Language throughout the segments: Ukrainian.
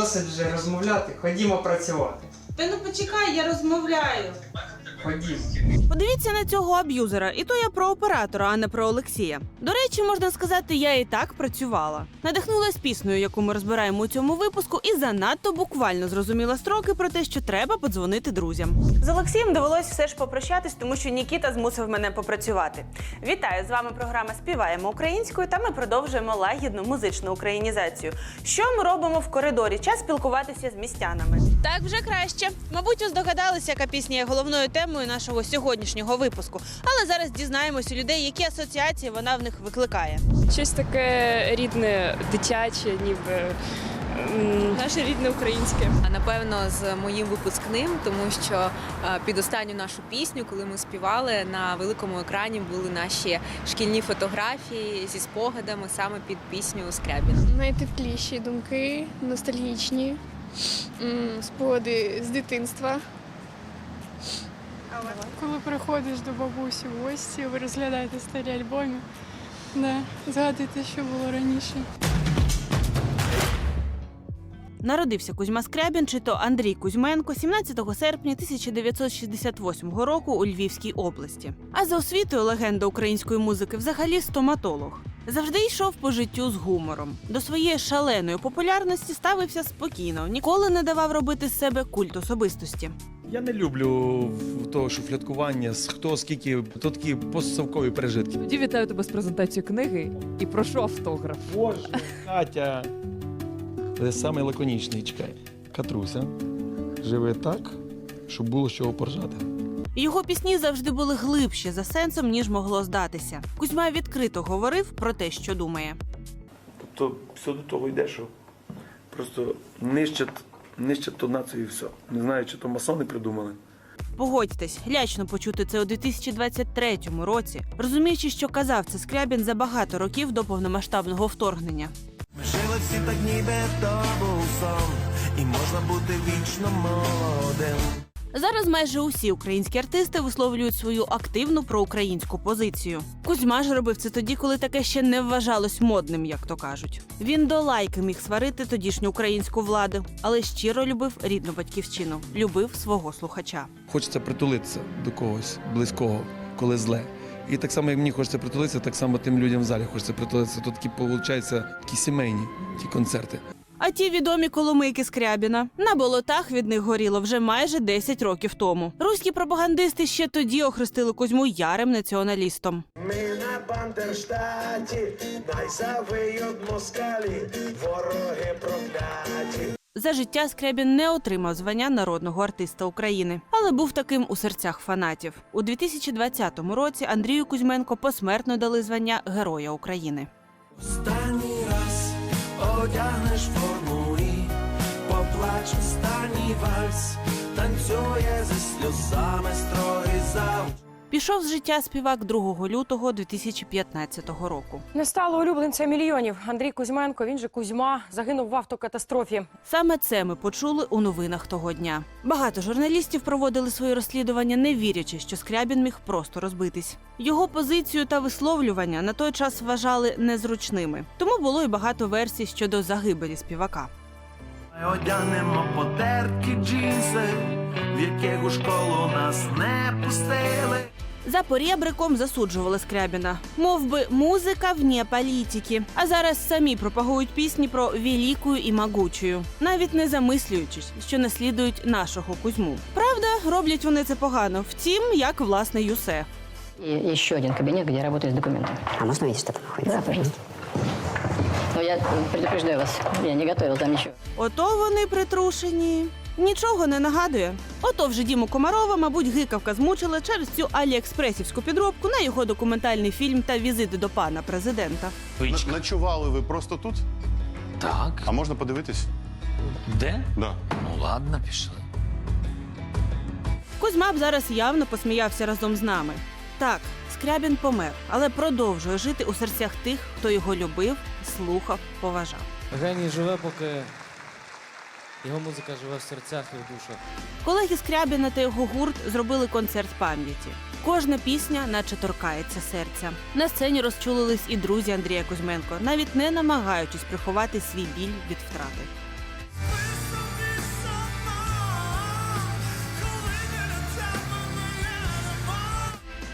Досить вже розмовляти, ходімо працювати. Та ну почекай, я розмовляю. Ходімо. Подивіться на цього аб'юзера, і то я про оператора, а не про Олексія. До речі, можна сказати, я і так працювала. Надихнулась піснею, яку ми розбираємо у цьому випуску, і занадто буквально зрозуміла строки про те, що треба подзвонити друзям. З Олексієм довелось все ж попрощатись, тому що Нікіта змусив мене попрацювати. Вітаю з вами. Програма Співаємо українською. Та ми продовжуємо лагідну музичну українізацію. Що ми робимо в коридорі? Час спілкуватися з містянами. Так вже краще. Мабуть, ви здогадалися, яка пісня є головною темою нашого сьогоднішнього випуску. Але зараз дізнаємось у людей, які асоціації вона в них викликає. Щось таке рідне, дитяче, ніби наше рідне українське. А напевно з моїм випускним, тому що е, під останню нашу пісню, коли ми співали на великому екрані, були наші шкільні фотографії зі спогадами саме під пісню Скрябіна. Найтепліші думки, ностальгічні, спогади з дитинства. Коли приходиш до бабусі в гості, ви розглядаєте старі альбоми, да, згадуєте, що було раніше. Народився Кузьма Скрябін, чи то Андрій Кузьменко 17 серпня 1968 року у Львівській області. А за освітою легенда української музики взагалі стоматолог. Завжди йшов по життю з гумором. До своєї шаленої популярності ставився спокійно, ніколи не давав робити з себе культ особистості. Я не люблю того шуфляткування, з хто скільки, то такі постсовкові пережитки. Тоді вітаю тебе з презентацією книги і прошу автограф. Боже, Катя. Це самий лаконічний, чекай. Катруся живе так, щоб було з чого поржати. Його пісні завжди були глибші за сенсом, ніж могло здатися. Кузьма відкрито говорив про те, що думає. Тобто все до того йде, що просто нищать, нищать ту націю і все. Не знаю, чи то масони придумали. Погодьтесь, лячно почути це у 2023 році, розуміючи, що казав це Скрябін за багато років до повномасштабного вторгнення. Ми жили всі так ніби то був сон, і можна бути вічно молодим. Зараз майже усі українські артисти висловлюють свою активну проукраїнську позицію. Кузьма ж робив це тоді, коли таке ще не вважалось модним, як то кажуть. Він до лайки міг сварити тодішню українську владу, але щиро любив рідну батьківщину, любив свого слухача. Хочеться притулитися до когось близького, коли зле. І так само, як мені хочеться притулитися, так само тим людям в залі хочеться притулитися. Тут такі, виходить, такі сімейні ті концерти. А ті відомі коломийки Скрябіна на болотах від них горіло вже майже 10 років тому. Руські пропагандисти ще тоді охрестили Кузьму ярим націоналістом. Ми на Бандерштаті, дай завиють москалі, вороги прокляті. За життя Скрябін не отримав звання народного артиста України, але був таким у серцях фанатів. У 2020 році Андрію Кузьменко посмертно дали звання Героя України. Раз одягнеш форму і поплач останній вальс, танцює зі сльозами строгий зал. Пішов з життя співак 2 лютого 2015 року. Не стало улюбленця мільйонів. Андрій Кузьменко, він же Кузьма, загинув в автокатастрофі. Саме це ми почули у новинах того дня. Багато журналістів проводили свої розслідування, не вірячи, що Скрябін міг просто розбитись. Його позицію та висловлювання на той час вважали незручними, тому було й багато версій щодо загибелі співака. Одягнемо потерті джинси, в яких у школу. За порєбриком засуджували Скрябіна. Мов би, музика вне політики. А зараз самі пропагують пісні про велику і могучую, навіть не замислюючись, що наслідують нашого Кузьму. Правда, роблять вони це погано. Втім, як власне Юсе. И еще один кабинет, где я работаю с документами. А можно видеть, что там находится? Да, пожалуйста. Но я предупреждаю вас, я не готовил там ничего. Ото вони притрушені. Нічого не нагадує. Ото вже Діму Комарова, мабуть, гикавка змучила через цю аліекспресівську підробку на його документальний фільм та візити до пана президента. Ночували ви просто тут? Так. А можна подивитись? Де? Да. Ну ладно, пішли. Кузьма б зараз явно посміявся разом з нами. Так, Скрябін помер, але продовжує жити у серцях тих, хто його любив, слухав, поважав. Геній живе, поки його музика живе в серцях і в душах. Колеги Скрябіна та його гурт зробили концерт пам'яті. Кожна пісня, наче торкається серця. На сцені розчулились і друзі Андрія Кузьменко, навіть не намагаючись приховати свій біль від втрати.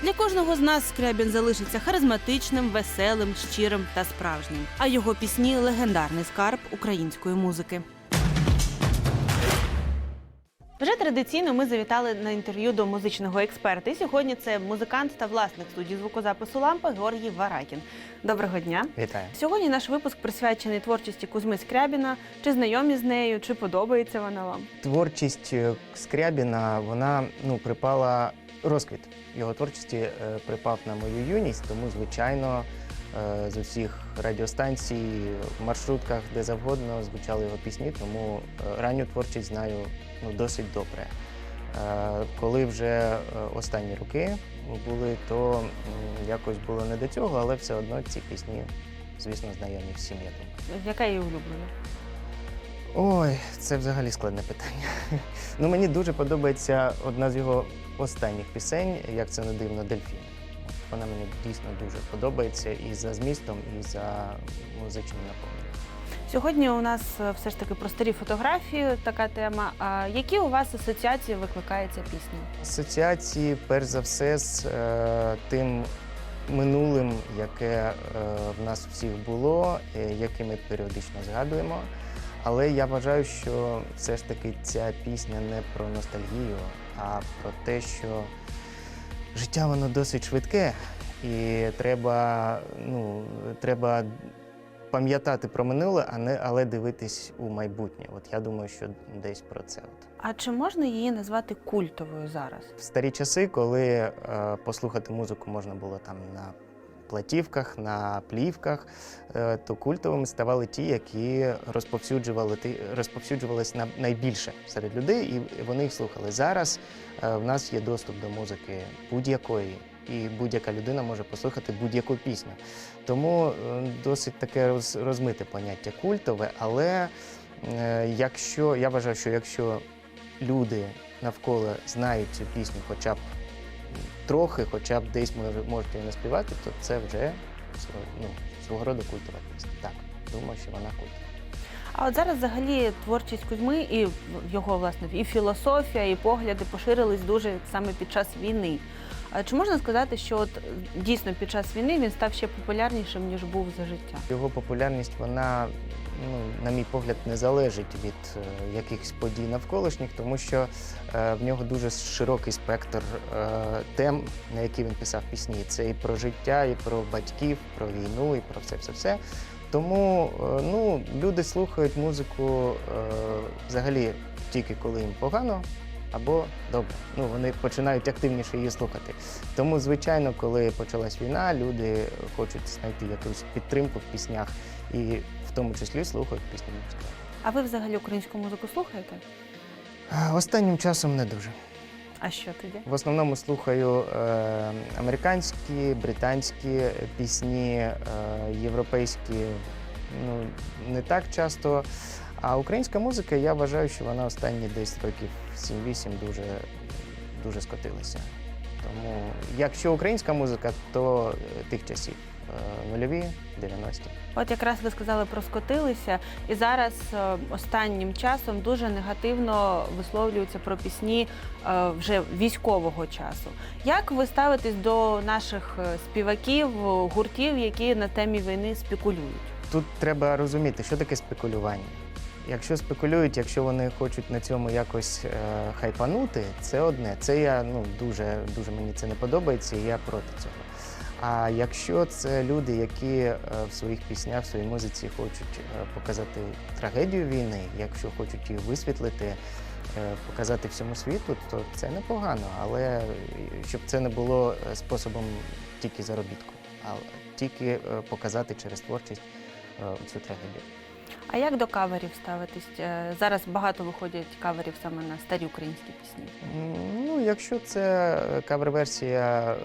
Для кожного з нас Скрябін залишиться харизматичним, веселим, щирим та справжнім. А його пісні легендарний скарб української музики. Вже традиційно ми завітали на інтерв'ю до музичного експерта. І сьогодні це музикант та власник студії звукозапису лампа Георгій Варакін. Доброго дня. Вітаю. Сьогодні наш випуск присвячений творчості Кузьми Скрябіна. Чи знайомі з нею, чи подобається вона вам? Творчість е, Скрябіна, вона ну, припала розквіт. Його творчості е, припав на мою юність, тому, звичайно, з усіх радіостанцій, в маршрутках, де завгодно звучали його пісні, тому е, ранню творчість знаю ну, досить добре. Е, Коли вже е, останні роки були, то якось було не до цього, але все одно ці пісні, звісно, знайомі всім, я думаю. Яка її улюблена? Ой, це взагалі складне питання. Ну, мені дуже подобається одна з його останніх пісень, як це не дивно, Дельфін. Вона мені дійсно дуже подобається і за змістом, і за музичним наповненням. Сьогодні у нас е, все ж таки про старі фотографії така тема. А які у вас асоціації викликає ця пісня? Асоціації, перш за все, з е, тим минулим, яке е, в нас всіх було, е, яке ми періодично згадуємо. Але я вважаю, що все ж таки ця пісня не про ностальгію, а про те, що життя воно досить швидке, і треба, ну, треба пам'ятати про минуле, а не але дивитись у майбутнє. От я думаю, що десь про це. От. А чи можна її назвати культовою зараз? В старі часи, коли е, послухати музику можна було там на платівках, на плівках, е, то культовими ставали ті, які розповсюджували розповсюджувались на найбільше серед людей, і вони їх слухали. Зараз е, в нас є доступ до музики будь-якої. І будь-яка людина може послухати будь-яку пісню. Тому е, досить таке роз, розмите поняття культове, але якщо я вважаю, що якщо люди навколо знають цю пісню хоча б трохи, хоча б десь може, можуть її наспівати, то це вже ну, свого роду культова пісня. Так, думаю, що вона культова. А от зараз взагалі творчість Кузьми і його власне і філософія, і погляди поширились дуже саме під час війни. А Чи можна сказати, що от дійсно під час війни він став ще популярнішим ніж був за життя? Його популярність, вона, ну, на мій погляд, не залежить від е, якихось подій навколишніх, тому що е, в нього дуже широкий спектр е, тем, на які він писав пісні. Це і про життя, і про батьків, про війну, і про все все все. Тому ну, люди слухають музику взагалі тільки коли їм погано. Або добре, ну вони починають активніше її слухати. Тому, звичайно, коли почалась війна, люди хочуть знайти якусь підтримку в піснях і тому числі слухають пісні музики. А ви взагалі українську музику слухаєте? Останнім часом не дуже. А що тоді? В основному слухаю е, американські, британські пісні, е, європейські ну, не так часто. А українська музика, я вважаю, що вона останні десь років 7-8 дуже, дуже скотилася. Тому, якщо українська музика, то е, тих часів е, нульові, 90-ті. От якраз ви сказали про скотилися, і зараз е, останнім часом дуже негативно висловлюються про пісні вже військового часу. Як ви ставитесь до наших співаків, гуртів, які на темі війни спекулюють? Тут треба розуміти, що таке спекулювання. Якщо спекулюють, якщо вони хочуть на цьому якось е, хайпанути, це одне. Це я ну дуже дуже мені це не подобається, і я проти цього. А якщо це люди, які е, в своїх піснях, в своїй музиці хочуть е, показати трагедію війни, якщо хочуть її висвітлити, е, показати всьому світу, то це непогано. Але щоб це не було способом тільки заробітку, а тільки показати через творчість цю трагедію. А як до каверів ставитись? Е, Зараз багато виходять каверів саме на старі українські пісні. Ну, якщо це кавер-версія е,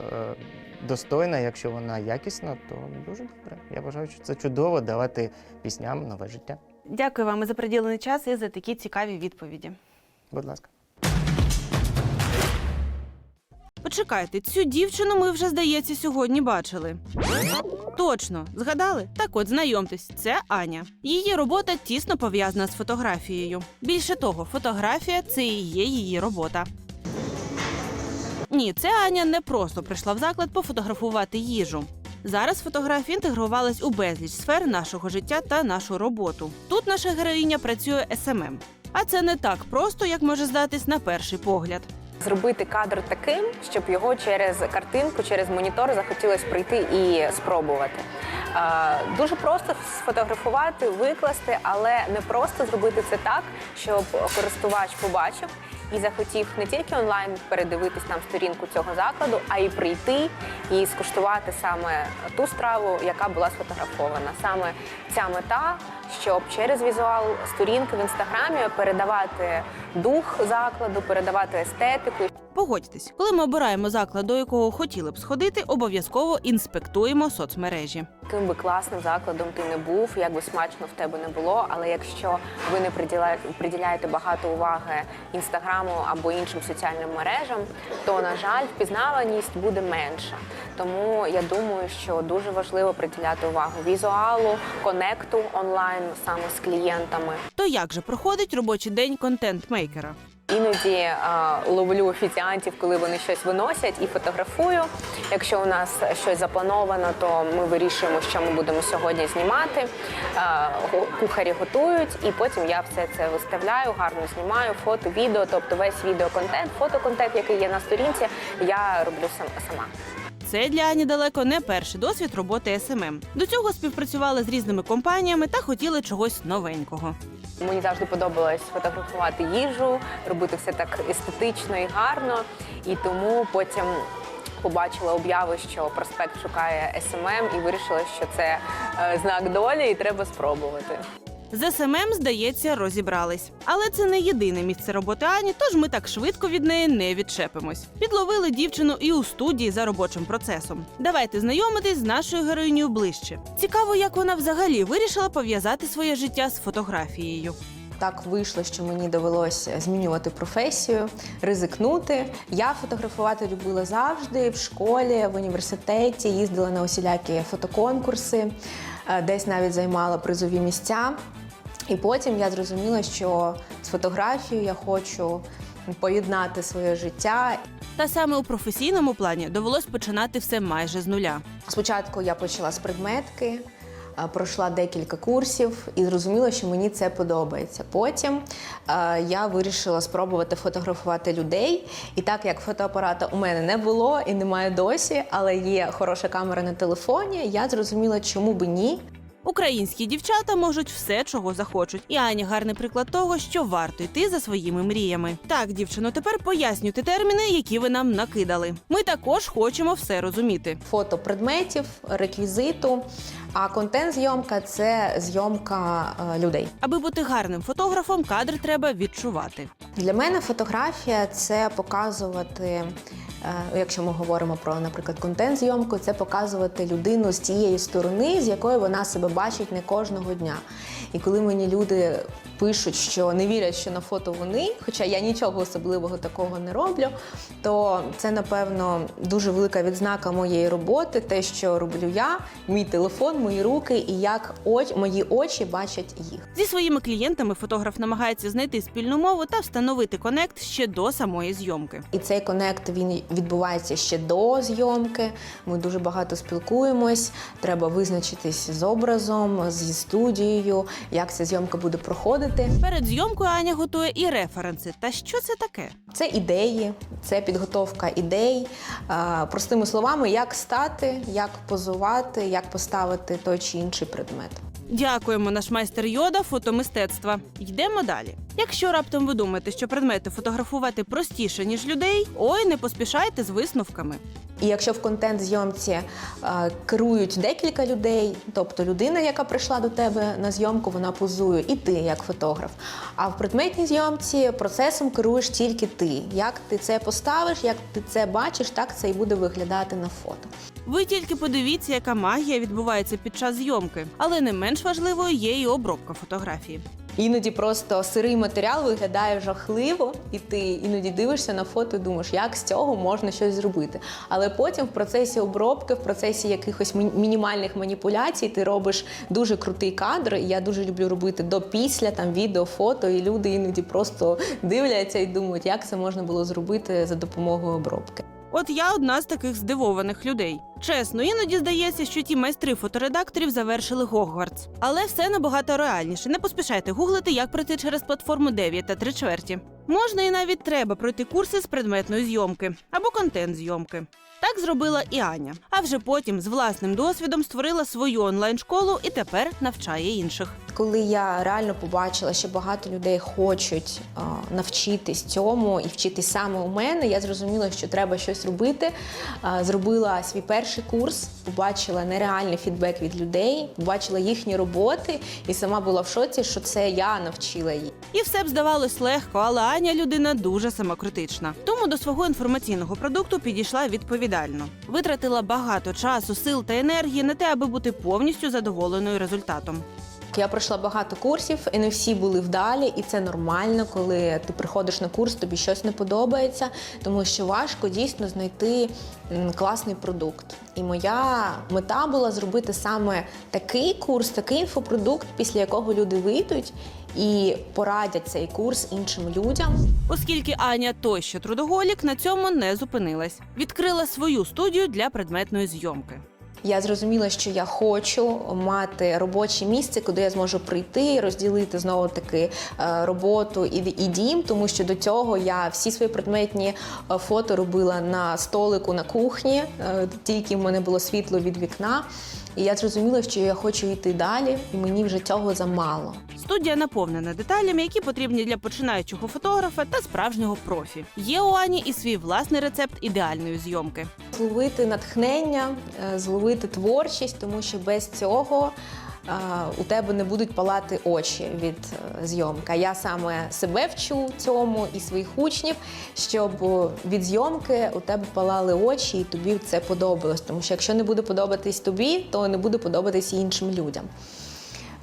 достойна, якщо вона якісна, то дуже добре. Я вважаю, що це чудово давати пісням нове життя. Дякую вам і за приділений час і за такі цікаві відповіді. Будь ласка. Почекайте, цю дівчину ми вже, здається, сьогодні бачили. Точно, згадали? Так от, знайомтесь, це Аня. Її робота тісно пов'язана з фотографією. Більше того, фотографія це і є її робота. Ні, це Аня не просто прийшла в заклад пофотографувати їжу. Зараз фотографія інтегрувалась у безліч сфер нашого життя та нашу роботу. Тут наша героїня працює СММ. А це не так просто, як може здатись на перший погляд. Зробити кадр таким, щоб його через картинку, через монітор захотілося прийти і спробувати. Дуже просто сфотографувати, викласти, але не просто зробити це так, щоб користувач побачив і захотів не тільки онлайн передивитись нам сторінку цього закладу, а й прийти і скуштувати саме ту страву, яка була сфотографована. Саме ця мета, щоб через візуал сторінки в інстаграмі передавати дух закладу, передавати естетику. Погодьтесь, коли ми обираємо заклад, до якого хотіли б сходити, обов'язково інспектуємо соцмережі. Яким би класним закладом ти не був, як би смачно в тебе не було, але якщо ви не приділяєте, приділяєте багато уваги інстаграму або іншим соціальним мережам, то на жаль, впізнаваність буде менша. Тому я думаю, що дуже важливо приділяти увагу візуалу, конекту онлайн саме з клієнтами. То як же проходить робочий день контент-мейкера? Іноді е, ловлю офіціантів, коли вони щось виносять, і фотографую. Якщо у нас щось заплановано, то ми вирішуємо, що ми будемо сьогодні знімати. Е, кухарі готують, і потім я все це виставляю, гарно знімаю фото, відео, тобто весь відеоконтент, фотоконтент, який є на сторінці, я роблю сам- сама. Це для Ані далеко не перший досвід роботи СММ. До цього співпрацювали з різними компаніями та хотіли чогось новенького. Мені завжди подобалось фотографувати їжу, робити все так естетично і гарно. І тому потім побачила обяви, що проспект шукає СММ, і вирішила, що це е, знак долі, і треба спробувати. З СММ, здається, розібрались. Але це не єдине місце роботи Ані, тож ми так швидко від неї не відчепимось. Підловили дівчину і у студії за робочим процесом. Давайте знайомитись з нашою героїнею ближче. Цікаво, як вона взагалі вирішила пов'язати своє життя з фотографією. Так вийшло, що мені довелося змінювати професію, ризикнути. Я фотографувати любила завжди в школі, в університеті, їздила на усілякі фотоконкурси, е, десь навіть займала призові місця. І потім я зрозуміла, що з фотографією я хочу поєднати своє життя. Та саме у професійному плані довелось починати все майже з нуля. Спочатку я почала з предметки, е, пройшла декілька курсів і зрозуміла, що мені це подобається. Потім е, я вирішила спробувати фотографувати людей. І так як фотоапарата у мене не було і немає досі, але є хороша камера на телефоні, я зрозуміла, чому би ні. Українські дівчата можуть все, чого захочуть. І Аня гарний приклад того, що варто йти за своїми мріями. Так, дівчино, тепер пояснюйте терміни, які ви нам накидали. Ми також хочемо все розуміти. Фото предметів, реквізиту. А контент-зйомка це зйомка е, людей. Аби бути гарним фотографом, кадр треба відчувати. Для мене фотографія це показувати, якщо ми говоримо про, наприклад, контент-зйомку, це показувати людину з тієї сторони, з якої вона себе бачить не кожного дня. І коли мені люди пишуть, що не вірять, що на фото вони, хоча я нічого особливого такого не роблю, то це, напевно, дуже велика відзнака моєї роботи, те, що роблю я, мій телефон, мої руки і як оч- мої очі бачать їх. Зі своїми клієнтами фотограф намагається знайти спільну мову та встановити конект ще до самої зйомки. І цей конект він відбувається ще до зйомки. Ми дуже багато спілкуємось. Треба визначитись з образом, зі студією, як ця зйомка буде проходити. Перед зйомкою Аня готує і референси. Та що це таке? Це ідеї, це підготовка ідей. А, Простими словами, як стати, як позувати, як поставити той чи інший предмет. Дякуємо, наш майстер йода фотомистецтва. Йдемо далі. Якщо раптом ви думаєте, що предмети фотографувати простіше ніж людей, ой, не поспішайте з висновками. І якщо в контент-зйомці е, керують декілька людей, тобто людина, яка прийшла до тебе на зйомку, вона позує, і ти як фотограф. А в предметній зйомці процесом керуєш тільки ти. Як ти це поставиш, як ти це бачиш, так це і буде виглядати на фото. Ви тільки подивіться, яка магія відбувається під час зйомки, але не менш важливою є і обробка фотографії. Іноді просто сирий матеріал виглядає жахливо, і ти іноді дивишся на фото і думаєш, як з цього можна щось зробити. Але потім в процесі обробки, в процесі якихось мі- мінімальних маніпуляцій, ти робиш дуже крутий кадр. І я дуже люблю робити до після там відео, фото, і люди іноді просто дивляться і думають, як це можна було зробити за допомогою обробки. От я одна з таких здивованих людей. Чесно, іноді здається, що ті майстри фоторедакторів завершили Гогвартс. Але все набагато реальніше. Не поспішайте гуглити, як пройти через платформу 9 та 3 чверті. Можна і навіть треба пройти курси з предметної зйомки або контент зйомки. Так зробила і Аня. А вже потім з власним досвідом створила свою онлайн-школу і тепер навчає інших. Коли я реально побачила, що багато людей хочуть а, навчитись цьому і вчитись саме у мене, я зрозуміла, що треба щось робити. А, зробила свій перший курс, побачила нереальний фідбек від людей, побачила їхні роботи і сама була в шоці, що це я навчила її. І все б здавалось легко, але Аня людина дуже самокритична. Тому до свого інформаційного продукту підійшла відповідально. Витратила багато часу, сил та енергії на те, аби бути повністю задоволеною результатом. Я пройшла багато курсів, і не всі були вдалі, і це нормально, коли ти приходиш на курс, тобі щось не подобається, тому що важко дійсно знайти класний продукт. І моя мета була зробити саме такий курс, такий інфопродукт, після якого люди вийдуть і порадять цей курс іншим людям. Оскільки Аня той ще трудоголік, на цьому не зупинилась. Відкрила свою студію для предметної зйомки. Я зрозуміла, що я хочу мати робоче місце, куди я зможу прийти, розділити знову таки е, роботу і, і дім, тому що до цього я всі свої предметні е, фото робила на столику на кухні, е, тільки в мене було світло від вікна. І я зрозуміла, що я хочу йти далі, і мені вже цього замало. Студія наповнена деталями, які потрібні для починаючого фотографа та справжнього профі. Є у Ані і свій власний рецепт ідеальної зйомки. Зловити натхнення, е, зловити творчість, тому що без цього у тебе не будуть палати очі від е, зйомки. Я саме себе вчу цьому і своїх учнів, щоб від зйомки у тебе палали очі, і тобі це подобалось. Тому що якщо не буде подобатись тобі, то не буде подобатись і іншим людям.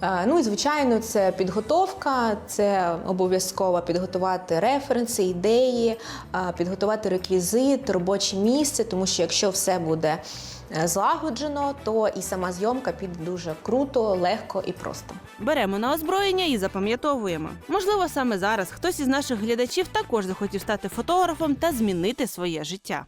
Е, Ну і звичайно, це підготовка, це обов'язково підготувати референси, ідеї, е, підготувати реквізит, робоче місце, тому що якщо все буде е, злагоджено, то і сама зйомка піде дуже круто, легко і просто. Беремо на озброєння і запам'ятовуємо. Можливо, саме зараз хтось із наших глядачів також захотів стати фотографом та змінити своє життя.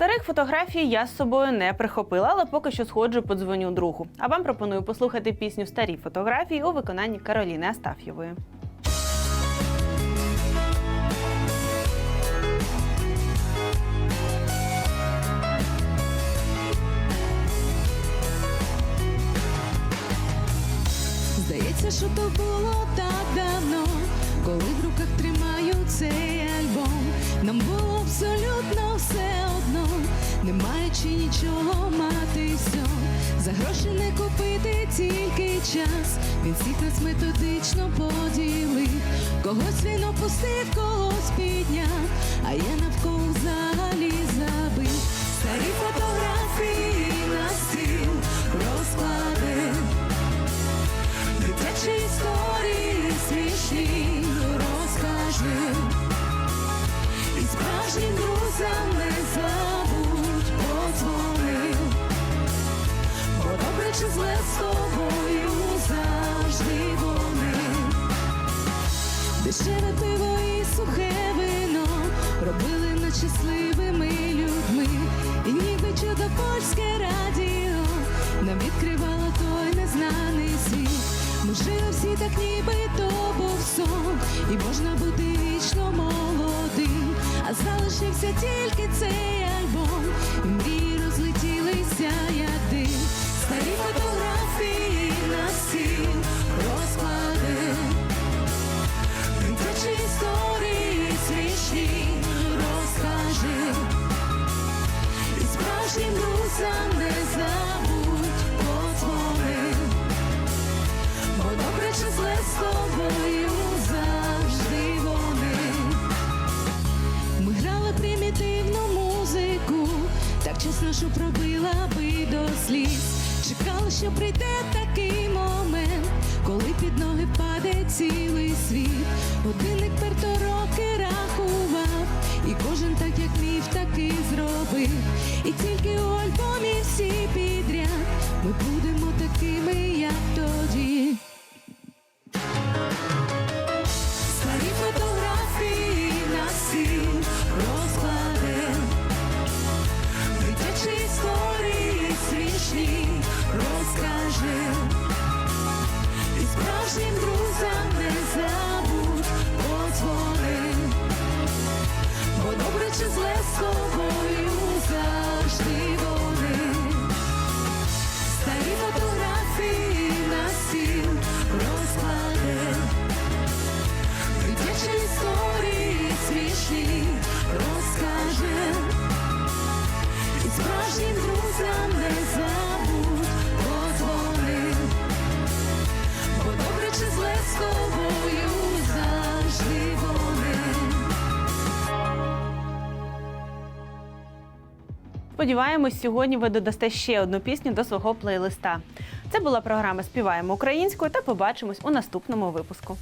Старих фотографій я з собою не прихопила, але поки що сходжу подзвоню другу. А вам пропоную послухати пісню Старі фотографії у виконанні Кароліни Астаф'євої. Здається, що то було так давно, коли в руках тримаю цей альбом. Нам було абсолютно все одно, не маючи нічого мати все. За гроші не купити тільки час. Він всіх нас методично поділив. Когось він опустив, когось підняв, а я навколо взагалі забив. Старі фотографії Справжнім друзям не забудь подзвони. Бо добре чи зле з тобою завжди вони. Дешеве пиво і сухе вино Робили нас щасливими людьми. І ніби чудо польське радіо Нам відкривало той незнаний світ. Ми жили всі так, ніби то був сон, і можна бути вічно молодим, залишився тільки цей такими, як тоді. Старі фотографії на сім розкладем, дитячі історії смішні розкажем, і справжнім друзям не забудь подзвони, бо добре чи зле з собою завжди. Сподіваємось, сьогодні ви додасте ще одну пісню до свого плейлиста. Це була програма Співаємо українською та побачимось у наступному випуску.